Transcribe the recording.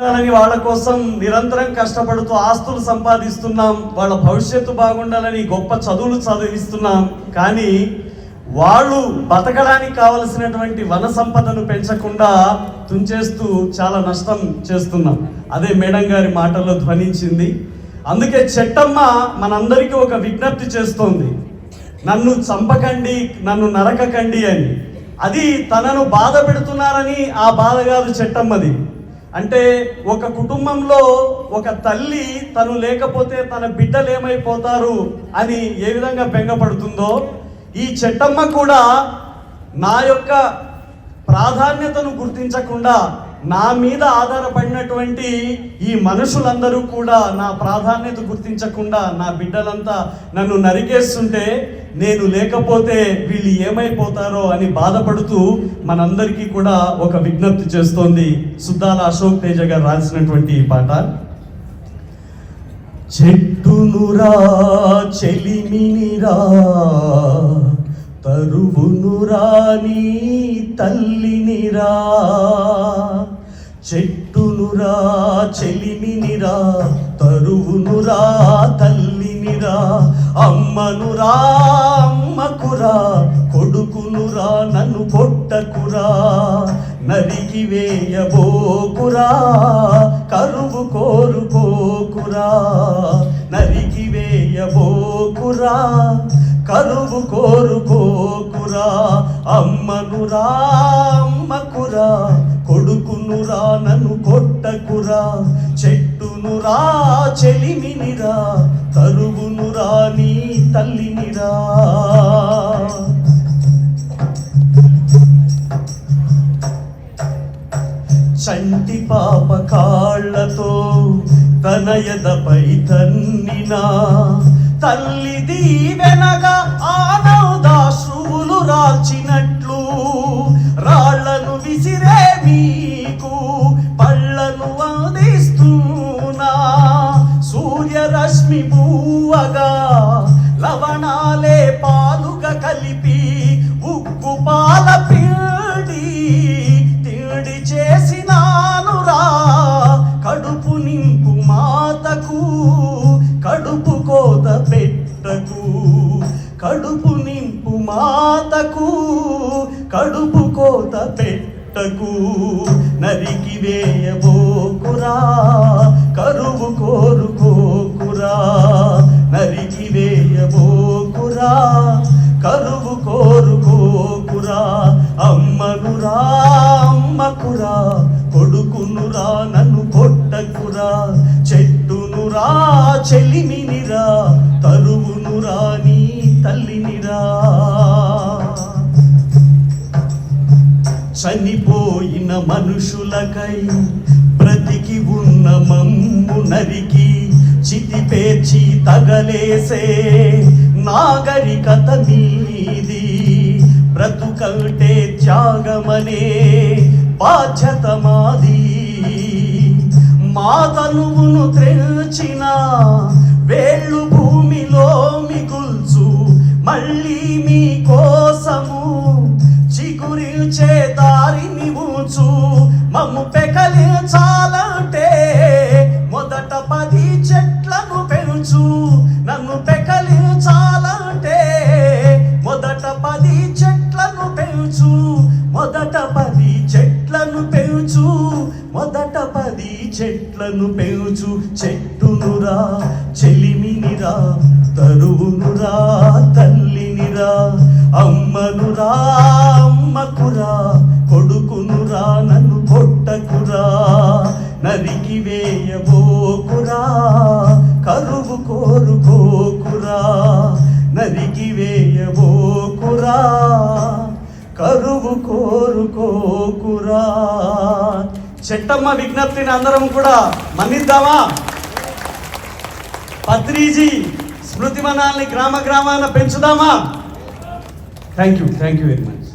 ఉండాలని వాళ్ళ కోసం నిరంతరం కష్టపడుతూ ఆస్తులు సంపాదిస్తున్నాం. వాళ్ళ భవిష్యత్తు బాగుండాలని గొప్ప చదువులు చదివిస్తున్నాం కానీ వాళ్ళు బతకడానికి కావలసినటువంటి వన సంపదను పెంచకుండా తుంచేస్తూ చాలా నష్టం చేస్తున్నాం. అదే మేడం గారి మాటల్లో ధ్వనించింది. అందుకే చెట్టమ్మ మనందరికీ ఒక విజ్ఞప్తి చేస్తోంది. నన్ను చంపకండి నన్ను నరకకండి అని. అది తనను బాధ పెడుతున్నారని ఆ బాధ కాదు చెట్టమ్మది. అంటే ఒక కుటుంబంలో ఒక తల్లి తను లేకపోతే తన బిడ్డలు ఏమైపోతారు అని ఏ విధంగా బెంగపడుతుందో ఈ చెట్టమ్మ కూడా నా యొక్క ప్రాధాన్యతను గుర్తించకుండా నా మీద ఆధారపడినటువంటి ఈ మనుషులందరూ కూడా నా ప్రాధాన్యత గుర్తించకుండా నా బిడ్డలంతా నన్ను నరికేస్తుంటే నేను లేకపోతే వీళ్ళు ఏమైపోతారో అని బాధపడుతూ మనందరికీ కూడా ఒక విజ్ఞప్తి చేస్తోంది సుద్దాల అశోక్ తేజ గారు రాసినటువంటి ఈ పాట. చెట్టునురా చెలిమినిరా తరువునురా నీ తల్లినిరా చెట్టునురా చెలిమినిరా తరువునురా తల్లి తల్లినిరా అమ్మనురా అమ్మకురా కొడుకునురా నన్ను కొట్టకురా నరికి వేయబోకురా కరువు కోరుకోకురా నరికి వేయబోకురా కరువు కోరుకోకురా అమ్మనురా అమ్మకురా కొడుకునురా నన్ను కొట్టకురా చెట్టునురా చెలిమినిరా చంటి పాప కాళ్ళతో తన ఎదపై తన్నినా తల్లి దీవెనగా ఆనవదాశ్రువులు రాల్చినట్లు రాళ్ళను విసిరే మీకు పళ్ళను అందిస్తూనా సూర్యరశ్మి పువ్వగా లవణాలే పాలుగా కలిపి నరికివేయబోకురా కరువు కోరుకోకురా నరికివేయబోకురా కరువు కోరుకోకురా అమ్మనురా అమ్మకురా కొడుకునురా నన్ను కొట్టకురా చెట్టునురా చెలిమినిరా తరువునురా నీ తల్లినిరా. చనిపోయిన మనుషులకై బ్రతికి ఉన్న మమ్ము నరికి చితి పేర్చి తగలేసే నాగరికత మీది. బ్రతుకంటే త్యాగమనే బాధ్యత మాది. మా తనువును త్రెల్చిన పది చెట్లను పెంచు. మొదట పది చెట్లను పెంచు. చెట్టునురా చెలిమినిరా తరువునురా తల్లినిరా అమ్మనురా అమ్మకురా కొడుకునురా నన్ను కొట్టకురా నరికి వేయబోకురా కరువు కోరుకోకురా నరికి వేయబోకురా కరువు కోరుకోకురా. చెట్టమ్మ విజ్ఞప్తిని అందరం కూడా మన్నిద్దామా? పత్రిజీ స్మృతి మనాల్ని గ్రామ గ్రామాన పెంచుదామా? Thank you thank you very much